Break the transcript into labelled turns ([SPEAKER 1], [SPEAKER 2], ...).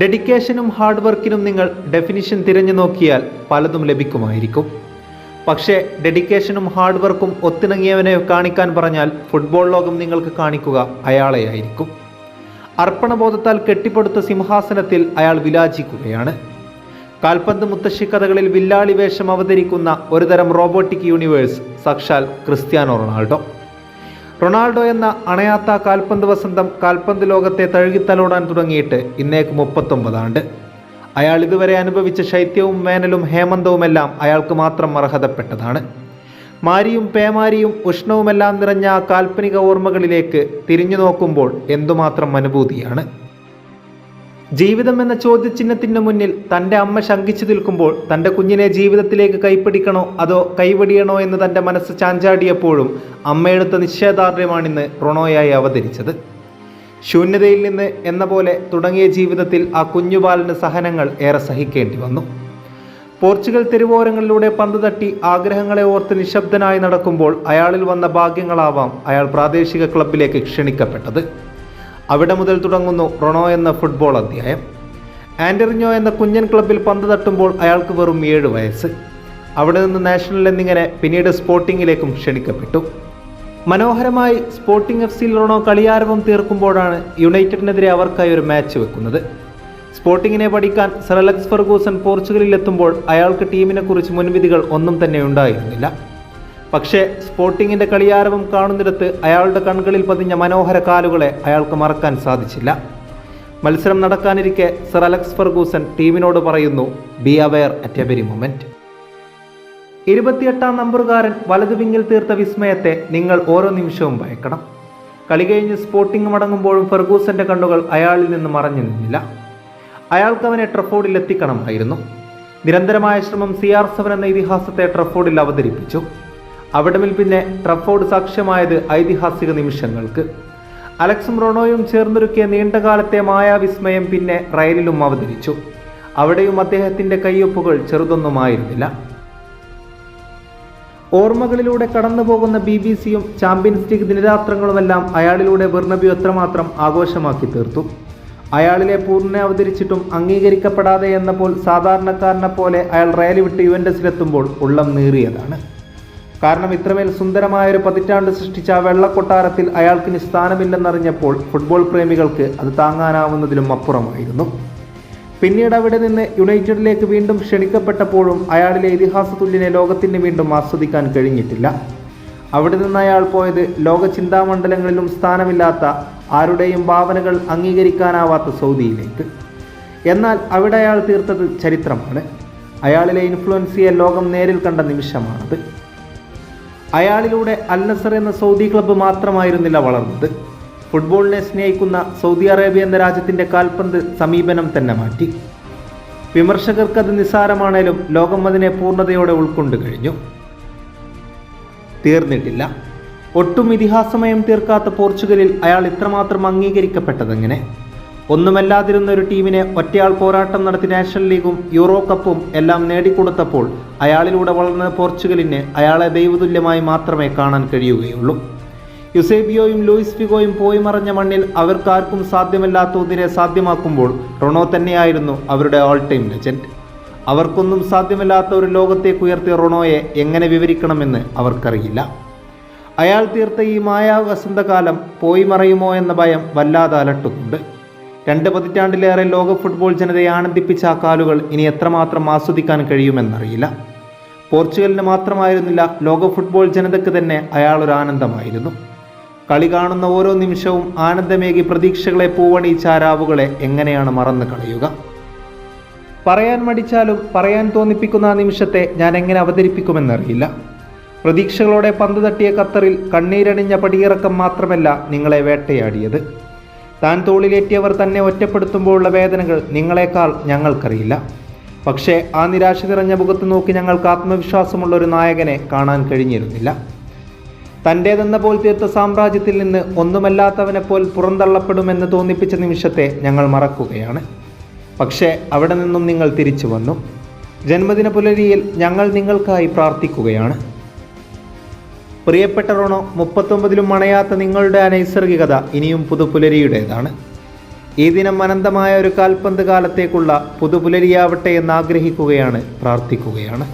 [SPEAKER 1] ഡെഡിക്കേഷനും hard വർക്കിനും നിങ്ങൾ definition തിരഞ്ഞു നോക്കിയാൽ പലതും ലഭിക്കുമായിരിക്കും. പക്ഷേ ഡെഡിക്കേഷനും ഹാർഡ് വർക്കും ഒത്തിണങ്ങിയവനെ കാണിക്കാൻ പറഞ്ഞാൽ ഫുട്ബോൾ ലോകം നിങ്ങൾക്ക് കാണിക്കുക അയാളെയായിരിക്കും. അർപ്പണബോധത്താൽ കെട്ടിപ്പടുത്ത സിംഹാസനത്തിൽ അയാൾ വിലാചിക്കുകയാണ്. കാൽപന്ത് മുത്തശ്ശി കഥകളിൽ വില്ലാളി വേഷം അവതരിക്കുന്ന ഒരുതരം റോബോട്ടിക് യൂണിവേഴ്സ് സാക്ഷാൽ ക്രിസ്ത്യാനോ റൊണാൾഡോ. റൊണാൾഡോ എന്ന അണയാത്ത കാൽപന്ത് വസന്തം കാൽപന്ത് ലോകത്തെ തഴുകിത്തലോടാൻ തുടങ്ങിയിട്ട് ഇന്നേക്ക് മുപ്പത്തൊമ്പതാണ്ട് അയാൾ ഇതുവരെ അനുഭവിച്ച ശൈത്യവും വേനലും ഹേമന്തവുമെല്ലാം അയാൾക്ക് മാത്രം അർഹതപ്പെട്ടതാണ്. മാരിയും പേമാരിയും ഉഷ്ണവുമെല്ലാം നിറഞ്ഞ ആ കാൽപ്പനിക ഓർമ്മകളിലേക്ക് തിരിഞ്ഞു നോക്കുമ്പോൾ എന്തുമാത്രം അനുഭൂതിയാണ്. ജീവിതം എന്ന ചോദ്യചിഹ്നത്തിന് മുന്നിൽ തന്റെ അമ്മ ശങ്കിച്ചു നിൽക്കുമ്പോൾ തന്റെ കുഞ്ഞിനെ ജീവിതത്തിലേക്ക് കൈപ്പിടിക്കണോ അതോ കൈവടിയണോ എന്ന് തന്റെ മനസ്സ് ചാഞ്ചാടിയപ്പോഴും അമ്മയെടുത്ത നിശ്ചയദാർഢ്യമാണിന്ന് റൊണോയായി അവതരിച്ചത്. ശൂന്യതയിൽ നിന്ന് എന്ന പോലെ തുടങ്ങിയ ജീവിതത്തിൽ ആ കുഞ്ഞുബാലന് സഹനങ്ങൾ ഏറെ സഹിക്കേണ്ടി വന്നു. പോർച്ചുഗൽ തെരുവോരങ്ങളിലൂടെ പന്ത് തട്ടി ആഗ്രഹങ്ങളെ ഓർത്ത് നിശബ്ദനായി നടക്കുമ്പോൾ അയാളിൽ വന്ന ഭാഗ്യങ്ങളാവാം അയാൾ പ്രാദേശിക ക്ലബിലേക്ക് ക്ഷണിക്കപ്പെട്ടത്. അവിടെ മുതൽ തുടങ്ങുന്നു റൊണോ എന്ന ഫുട്ബോൾ അധ്യായം. ആൻഡറിഞ്ഞോ എന്ന കുഞ്ഞൻ ക്ലബിൽ പന്ത് തട്ടുമ്പോൾ അയാൾക്ക് വെറും ഏഴ് വയസ്സ്. അവിടെ നിന്ന് നാഷണൽ എന്നിങ്ങനെ പിന്നീട് സ്പോർട്ടിങ്ങിലേക്കും ക്ഷണിക്കപ്പെട്ടു. മനോഹരമായി സ്പോർട്ടിംഗ് എഫ് സിയിൽ റൊണോ കളിയാരവം തീർക്കുമ്പോഴാണ് യുണൈറ്റഡിനെതിരെ അവർക്കായി ഒരു മാച്ച് വെക്കുന്നത്. സ്പോർട്ടിങ്ങിനെ പഠിക്കാൻ സർ അലക്സ് ഫെർഗൂസൺ പോർച്ചുഗലിൽ എത്തുമ്പോൾ അയാൾക്ക് ടീമിനെക്കുറിച്ച് മുൻവിധികൾ ഒന്നും തന്നെ ഉണ്ടായിരുന്നില്ല. പക്ഷേ സ്പോർട്ടിങ്ങിന്റെ കളിയാരവം കാണുന്നിടത്ത് അയാളുടെ കണ്ണുകളിൽ പതിഞ്ഞ മനോഹര കാലുകളെ അയാൾക്ക് മറക്കാൻ സാധിച്ചില്ല. മത്സരം നടക്കാനിരിക്കെ സർ അലക്സ് ഫെർഗൂസൺ ടീമിനോട് പറയുന്നു be aware at every moment ഇരുപത്തിയെട്ടാം നമ്പറുകാരൻ വലതു വിങ്ങിൽ തീർത്ത വിസ്മയത്തെ നിങ്ങൾ ഓരോ നിമിഷവും ഭയക്കണം. കളി കഴിഞ്ഞ് സ്പോർട്ടിംഗ് മടങ്ങുമ്പോഴും ഫെർഗൂസന്റെ കണ്ണുകൾ അയാളിൽ നിന്ന് മറഞ്ഞു നിന്നില്ല. അയാൾക്ക് അവനെ ട്രഫോർഡിൽ എത്തിക്കണമായിരുന്നു. നിരന്തരമായ ശ്രമം സി ആർ സെവൻ എന്ന ഇതിഹാസത്തെ ട്രഫോർഡിൽ അവതരിപ്പിച്ചു. അവിടമിൽ പിന്നെ ട്രഫോർഡ് സാക്ഷ്യമായത് ഐതിഹാസിക നിമിഷങ്ങൾക്ക്. അലക്സും റോണോയും ചേർന്നൊരുക്കിയ നീണ്ടകാലത്തെ മായാവിസ്മയം പിന്നെ റയലിലും അവതരിച്ചു. അവിടെയും അദ്ദേഹത്തിന്റെ കയ്യൊപ്പുകൾ ചെറുതൊന്നുമായിരുന്നില്ല. ഓർമ്മകളിലൂടെ കടന്നു പോകുന്ന ബി ബി സിയും ചാമ്പ്യൻസ് ലീഗ് ദിനരാത്രങ്ങളുമെല്ലാം അയാളിലൂടെ ബെർണബി എത്രമാത്രം ആഘോഷമാക്കി തീർത്തു. അയാളിലെ പൂർണ അവതരിച്ചിട്ടും അംഗീകരിക്കപ്പെടാതെ എന്നപ്പോൾ സാധാരണക്കാരനെ പോലെ അയാൾ റയൽ വിട്ട് യുവൻഡസിലെത്തുമ്പോൾ ഉള്ളം നീറിയതാണ്. കാരണം ഇത്രമേൽ സുന്ദരമായ ഒരു പതിറ്റാണ്ട് സൃഷ്ടിച്ച വെള്ളക്കൊട്ടാരത്തിൽ അയാൾക്കിനി സ്ഥാനമില്ലെന്നറിഞ്ഞപ്പോൾ ഫുട്ബോൾ പ്രേമികൾക്ക് അത് താങ്ങാനാവുന്നതിലും അപ്പുറമായിരുന്നു. പിന്നീട് അവിടെ നിന്ന് യുണൈറ്റഡിലേക്ക് വീണ്ടും ക്ഷണിക്കപ്പെട്ടപ്പോഴും അയാളിലെ ഇതിഹാസ തുല്യനെ ലോകത്തിന് വീണ്ടും ആസ്വദിക്കാൻ കഴിഞ്ഞിട്ടില്ല. അവിടെ നിന്ന് അയാൾ പോയത് ലോക ചിന്താമണ്ഡലങ്ങളിലും സ്ഥാനമില്ലാത്ത ആരുടെയും ഭാവനകൾ അംഗീകരിക്കാനാവാത്ത സൗദിയിലേക്ക്. എന്നാൽ അവിടെ അയാൾ തീർത്തത് ചരിത്രമാണ്. അയാളിലെ ഇൻഫ്ലുവൻസിയെ ലോകം നേരിൽ കണ്ട നിമിഷമാണത്. അയാളിലൂടെ അൽനസർ എന്ന സൗദി ക്ലബ്ബ് മാത്രമായിരുന്നില്ല വളർന്നത്. ഫുട്ബോളിനെ സ്നേഹിക്കുന്ന സൗദി അറേബ്യ എന്ന രാജ്യത്തിന്റെ കാൽപന്ത് സമീപനം തന്നെ മാറ്റി. വിമർശകർക്ക് അത് നിസ്സാരമാണേലും ലോകം അതിനെ പൂർണതയോടെ ഉൾക്കൊണ്ടു കഴിഞ്ഞു. തീർന്നിട്ടില്ല. ഒട്ടും ഇതിഹാസമയം തീർക്കാത്ത പോർച്ചുഗലിൽ അയാൾ ഇത്രമാത്രം അംഗീകരിക്കപ്പെട്ടതെങ്ങനെ? ഒന്നുമല്ലാതിരുന്ന ഒരു ടീമിനെ ഒറ്റയാൾ പോരാട്ടം നടത്തി നാഷണൽ ലീഗും യൂറോ കപ്പും എല്ലാം നേടിക്കൊടുത്തപ്പോൾ അയാളിലൂടെ വളർന്ന പോർച്ചുഗലിന് അയാളെ ദൈവതുല്യമായി മാത്രമേ കാണാൻ കഴിയുകയുള്ളൂ. യുസേബിയോയും ലൂയിസ് ഫിഗോയും പോയി മറഞ്ഞ മണ്ണിൽ അവർക്കാർക്കും സാധ്യമല്ലാത്ത ഒന്നിനെ സാധ്യമാക്കുമ്പോൾ റൊണോ തന്നെയായിരുന്നു അവരുടെ ഓൾ ടൈം ലെജൻഡ് അവർക്കൊന്നും സാധ്യമല്ലാത്ത ഒരു ലോകത്തേക്ക് ഉയർത്തിയ റൊണോയെ എങ്ങനെ വിവരിക്കണമെന്ന് അവർക്കറിയില്ല. അയാൾ തീർത്ത ഈ മായാ വസന്തകാലം പോയി മറയുമോ എന്ന ഭയം വല്ലാതെ അലട്ടുന്നുണ്ട്. രണ്ട് പതിറ്റാണ്ടിലേറെ ലോക ഫുട്ബോൾ ജനതയെ ആനന്ദിപ്പിച്ച ആ കാലുകൾ ഇനി എത്രമാത്രം ആസ്വദിക്കാൻ കഴിയുമെന്നറിയില്ല. പോർച്ചുഗലിന് മാത്രമായിരുന്നില്ല ലോക ഫുട്ബോൾ ജനതയ്ക്ക് തന്നെ അയാളൊരു ആനന്ദമായിരുന്നു. കളി കാണുന്ന ഓരോ നിമിഷവും ആനന്ദമേകി പ്രതീക്ഷകളെ പൂവണിയിച്ച ആ രാവുകളെ എങ്ങനെയാണ് മറന്നു കളയുക? പറയാൻ മടിച്ചാലും പറയാൻ തോന്നിപ്പിക്കുന്ന ആ നിമിഷത്തെ ഞാൻ എങ്ങനെ അവതരിപ്പിക്കുമെന്നറിയില്ല. പ്രതീക്ഷകളോടെ പന്ത് തട്ടിയ ഖത്തറിൽ കണ്ണീരണിഞ്ഞ പടിയിറക്കം മാത്രമല്ല നിങ്ങളെ വേട്ടയാടിയത്. താൻ തോളിലേറ്റിയവർ തന്നെ ഒറ്റപ്പെടുത്തുമ്പോഴുള്ള വേദനകൾ നിങ്ങളെക്കാൾ ഞങ്ങൾക്കറിയില്ല. പക്ഷേ ആ നിരാശ നിറഞ്ഞ മുഖത്ത് നോക്കി ഞങ്ങൾക്ക് ആത്മവിശ്വാസമുള്ള ഒരു നായകനെ കാണാൻ കഴിഞ്ഞിരുന്നില്ല. തന്റേതെന്ന പോൽ തീർത്ത സാമ്രാജ്യത്തിൽ നിന്ന് ഒന്നുമല്ലാത്തവനെ പോൽ പുറന്തള്ളപ്പെടുമെന്ന് തോന്നിപ്പിച്ച നിമിഷത്തെ ഞങ്ങൾ മറക്കുകയാണ്. പക്ഷേ അവിടെ നിന്നും നിങ്ങൾ തിരിച്ചു വന്നു. ജന്മദിന പുലരിയിൽ ഞങ്ങൾ നിങ്ങൾക്കായി പ്രാർത്ഥിക്കുകയാണ്. പ്രിയപ്പെട്ട റോണോ മുപ്പത്തൊമ്പതിലും മണയാത്ത നിങ്ങളുടെ അനൈസർഗികത ഇനിയും പുതുപുലരിയുടേതാണ്. ഈ ദിനം അനന്തമായ ഒരു കാൽപന്ത് കാലത്തേക്കുള്ള പുതുപുലരിയാവട്ടെ എന്നാഗ്രഹിക്കുകയാണ് പ്രാർത്ഥിക്കുകയാണ്.